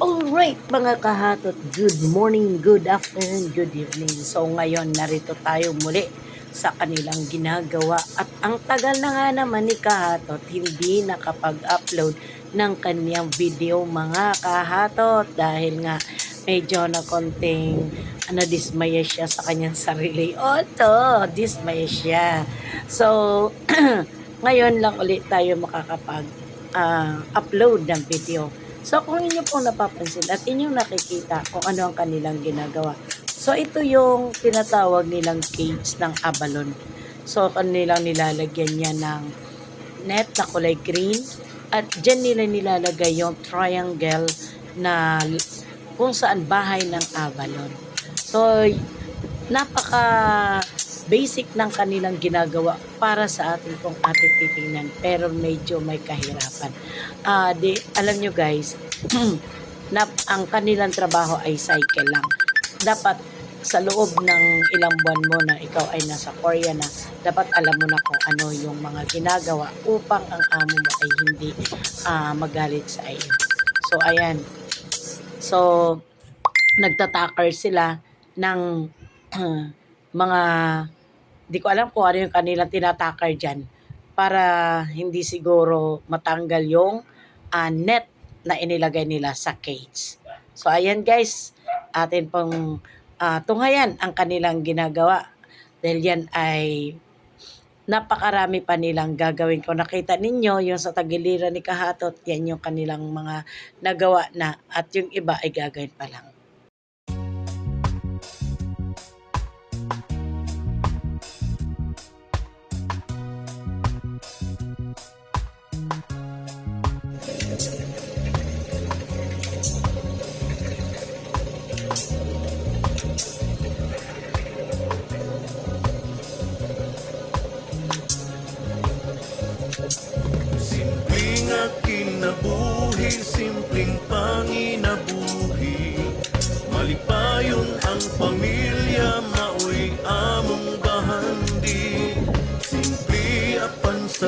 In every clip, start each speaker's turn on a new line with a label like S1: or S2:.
S1: Alright mga kahatot, good morning, good afternoon, good evening. So ngayon narito tayo muli sa kanilang ginagawa at ang tagal na nga naman ni kahatot hindi nakapag-upload ng kanyang video mga kahatot dahil nga medyo na konting ano, dismaya siya sa kanyang sarili. Oto, dismaya siya. So, ngayon lang ulit tayo makakapag ah, upload ng video. So kung inyo pong napapansin at inyong nakikita kung ano ang kanilang ginagawa. So ito yung tinatawag nilang cage ng abalon. So kanilang nilalagyan niya ng net na kulay green at dyan nila nilalagay yung triangle na kung saan bahay ng abalon. So napaka basic ng kanilang ginagawa para sa atin kung atin titingnan pero medyo may kahirapan. Ah, di alam nyo guys, na ang kanilang trabaho ay cycle lang. Dapat sa loob ng ilang buwan mo na ikaw ay nasa Korea na, dapat alam mo na kung ano yung mga ginagawa upang ang amo mo ay hindi ah, magalit sa iyo. So ayan. So nagtatakar sila ng mga di ko alam kung ano yung kanilang tinatakar dyan para hindi siguro matanggal yung ah, net na inilagay nila sa cage. So ayan guys, atin pong ah, tunghayan ang kanilang ginagawa dahil yan ay napakarami pa nilang gagawin. Kung nakita ninyo, yung sa tagiliran ni Kahatot, yan yung kanilang mga nagawa na at yung iba ay gagawin pa lang.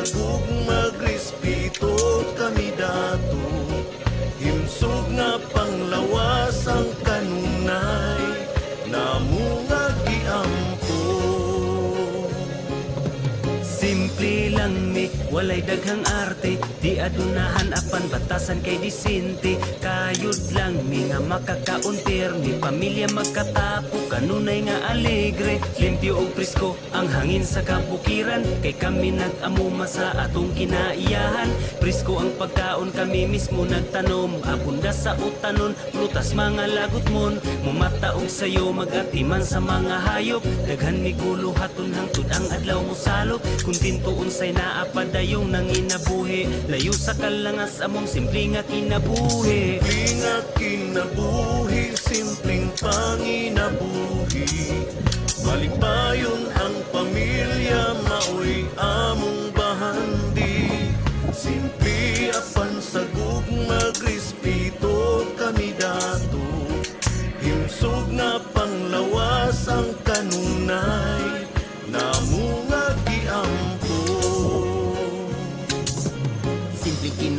S2: Apan sagug
S3: walay daghang arte Di adunahan apan batasan kay disinte Kayod lang mi nga makakauntir Mi pamilya magkatapo, kanunay nga alegre Limpyo og presko ang hangin sa kabukiran. Kay kami nag-amuma sa atong kinaiyahan. Presko ang pagkaon kami mismo nagtanom. Abunda sa utanon, prutas mga lagot mon. Mumataog sayo magatiman sa mga hayop. Daghan mi gulo haton hangtod ang adlaw mo salop. Kung tintuon say naapadayong nanginabuhi. Layo sa kalangas among simple nga kinabuhi.
S2: Simpleng aking nabuhi, simpleng panginabuhi. Maligpayon ang pamilya, maoy among bahandi. Simple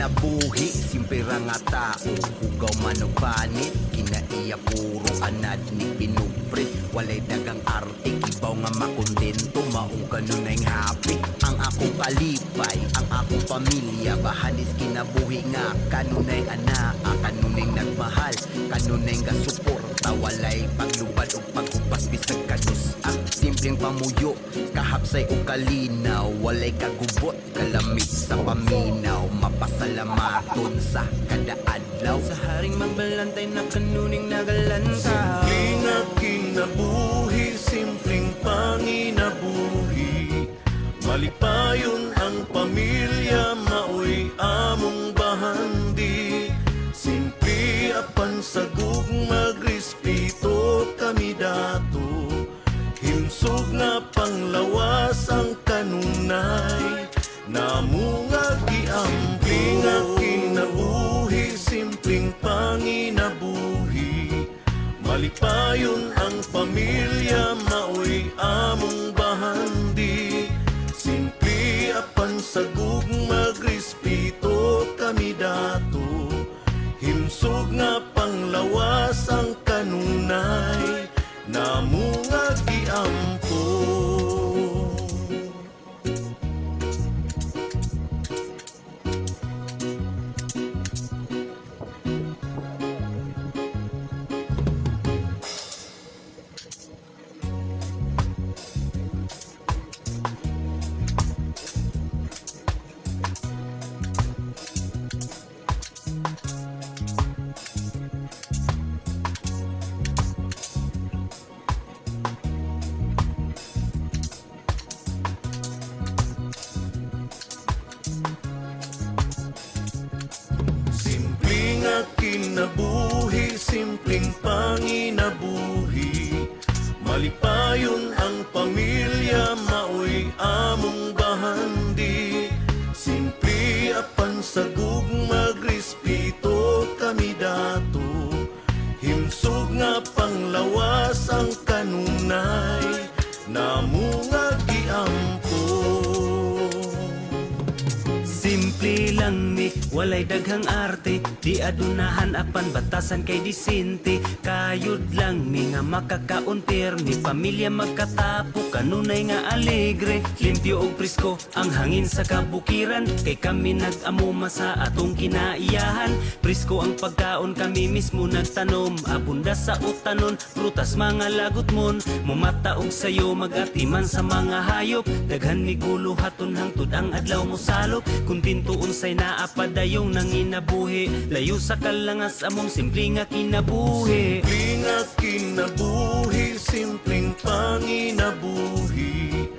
S4: kinabuhi, simple ra nga tao. Hugaw man og banit, kinaiya puro anad ni pinupre. Walay dagang arte, kibaw nga makondento Maong kanunay happy Ang akong kalipay, ang akong pamilya Bahanis kinabuhi nga, kanunay ana Kanunay nagmahal, kanunay nga suporta Walay paglubad o pagkupas bisag kadus Ang simpleng pamuyo, kahapsay o kalinaw Walay kagubot, kalamig sa paminaw. Mapasalamaton sa kada adlaw.
S3: Sa haring magbalantay na kanuning nagalanta
S2: Simpleng aking nabuhi, simpleng panginabuhi. Malipayon ang pamilya, maoy among bahandi. Simple apan sagug magrespeto Himsog nga panglawas ang kanunay. Namunga giamping aking nabuhi, simpleng panginabuhi. Malipayon ang pamilya, sagug magrespeto kami dato. Himsog nga panglawas ang kanunay Namo nga giampo
S3: Simple lang ni, walay daghang arte Di adunahan apan batasan kay disinte Kayod lang ni nga makakauntir Ni pamilya magkatapo, kanunay nga alegre Limpyo og presko ang hangin sa kabukiran. Kay kami nag-amuma sa atong kinaiyahan. Presko ang pagkaon kami mismo nagtanom. Abunda sa utanon, prutas mga lagot mon. Mumata og sayo magatiman sa mga hayop. Daghan ni gulo haton hangtod ang adlaw mo salop. Kung tintuon say naapadayong nanginabuhi Layo sa kalangas among simple nga kinabuhi.
S2: Simpleng nga kinabuhi, simpleng panginabuhi.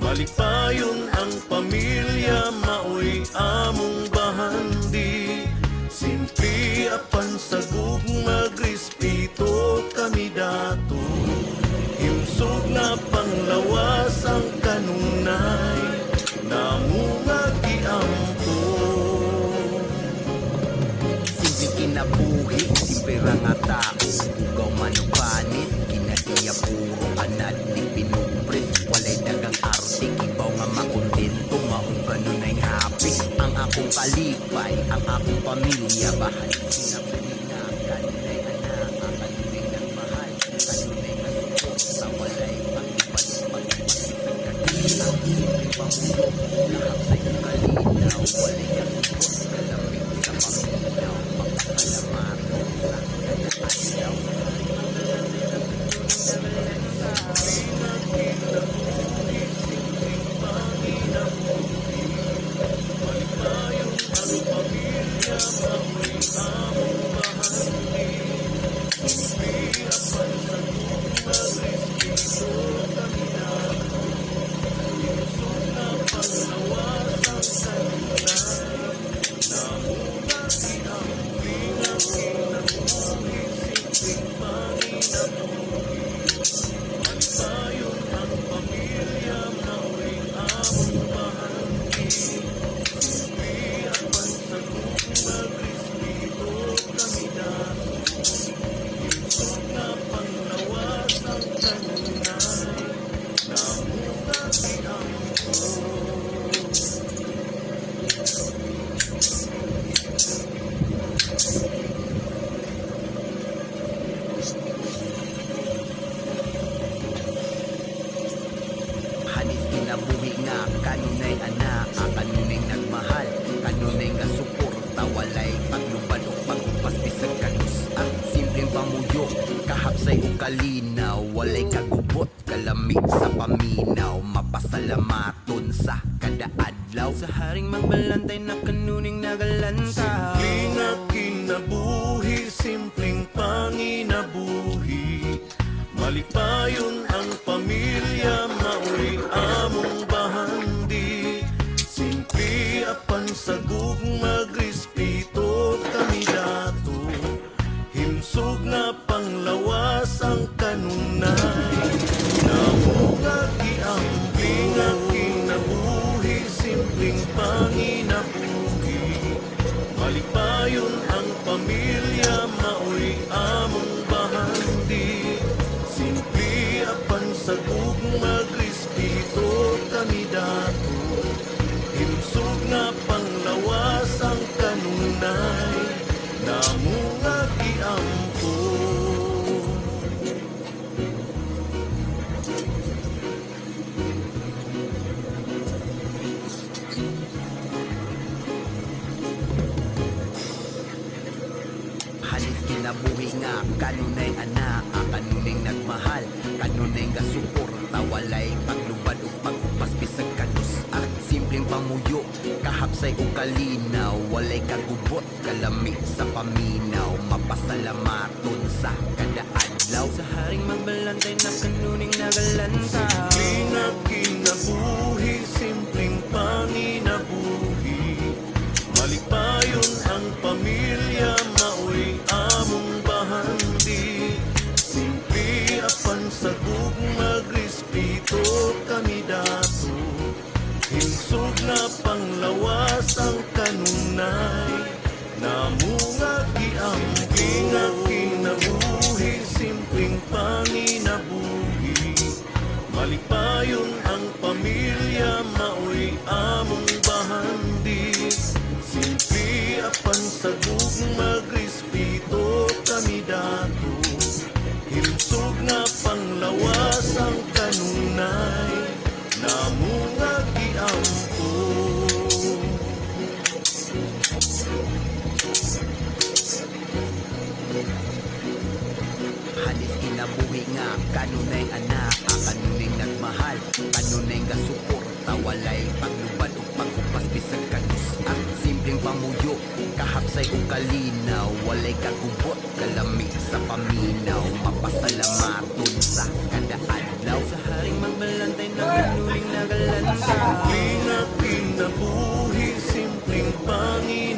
S2: Malipayon ang pamilya, maoy among bahandi. Simple apan sagug magrespeto
S4: akong kalipay, ang akong pamilya Bahal. Kinabuhi nga, kanunay kanunay ana ang kanunay nagmahal. Kanunay nga suporta walay paglubad o pagumpas bisag kanus. Ang simpleng pamuyo kahapsay o kalinaw walay kagubot kalamig sa paminaw. Mapasalamaton sa kada adlaw. Sa haring magbalantay na kanuning nagalantaw
S2: Simpleng nga kinabuhi, simpleng panginabuhi. Malipayon ang pamilya, maoy among apan sagug
S4: walay kagubot kalami sa paminaw. Mapasalamaton sa kada adlaw. Sa haring magbalantay na kanuning nagalantaw.
S2: Simpleng nga kinabuhi, simpleng panginabuhi. Malipayon ang pamilya,
S4: kahapsay o kalinaw. Walay kagubot, kalamig sa paminaw. Mapasalamaton sa kada adlaw.
S3: Sa haring magbalantay ng kanuling nagalansa.
S2: Simpleng at pinabuhi, simpleng Panginoon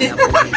S2: yeah,